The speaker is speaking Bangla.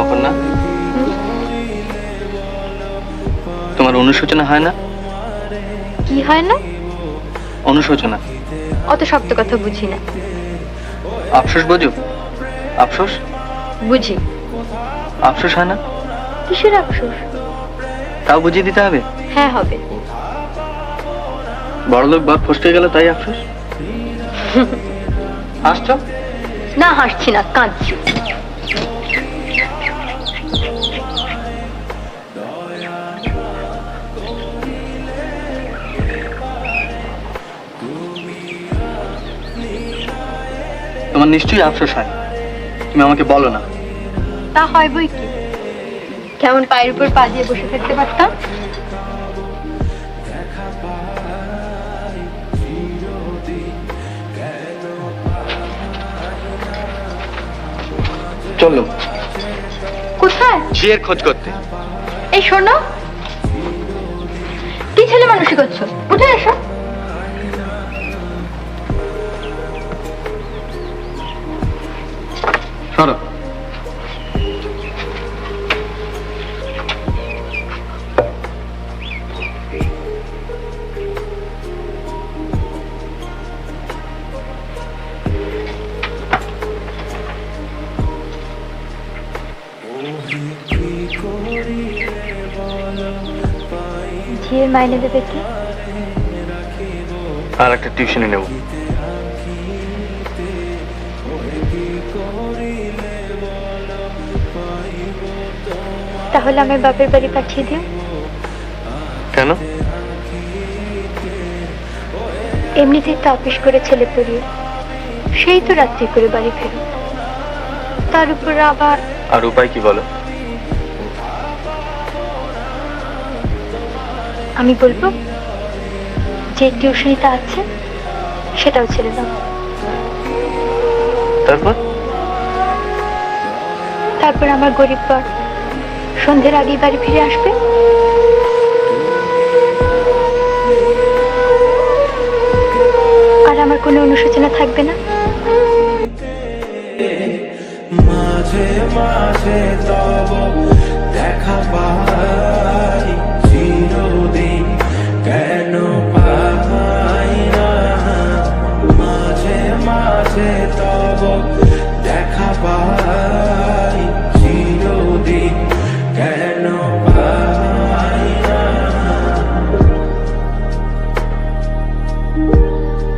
অপর্ণা তোমার অনুশোচনা হয় না? কি হয় না? অনুশোচনা। অত শক্ত কথা বুঝি না। আফসোস বোঝো? আফসোস? বুঝি। আফসোস হয় না? কিসের আফসোস? তাও বুঝিয়ে দিতে হবে? হ্যাঁ হবে। বড়লোক বাপ ফসকে গেল তাই আফসোস? হাসছো না হাসছি না কাঁদছি। তোমার নিশ্চয়ই আফসোস হয়। তুমি আমাকে বলো না। তা হয় বই কি? কেমন পায়ের উপর পা দিয়ে বসে থাকতে পারতাম? চলো। কোথায়? ঝিয়ের খোঁজ করতে। এই শোনো। কি ছেলে মানুষই করছ? কোথায় এসো। ঝিয়ের মাইনে দেবে কি? আর একটা টিউশনে নেব। তাহলে আমার বাপের বাড়ি পাঠিয়ে দিও। কেন? এমনিতেই তো অফিস করে ছেলে পড়িয়ে। সেই তো রাত্রি করে বাড়ি ফেরো। তার উপর আবার আর উপায় কি বলো? আমি বলব যে টিউশনিটা আছে সেটাও ছেড়ে দাও। তারপর? তারপর আমার গরিব পর সন্ধ্যের আগেই বাড়ি ফিরে আসবে। আর আমার কোনো অনুশোচনা থাকবে না। মাঝে মাঝে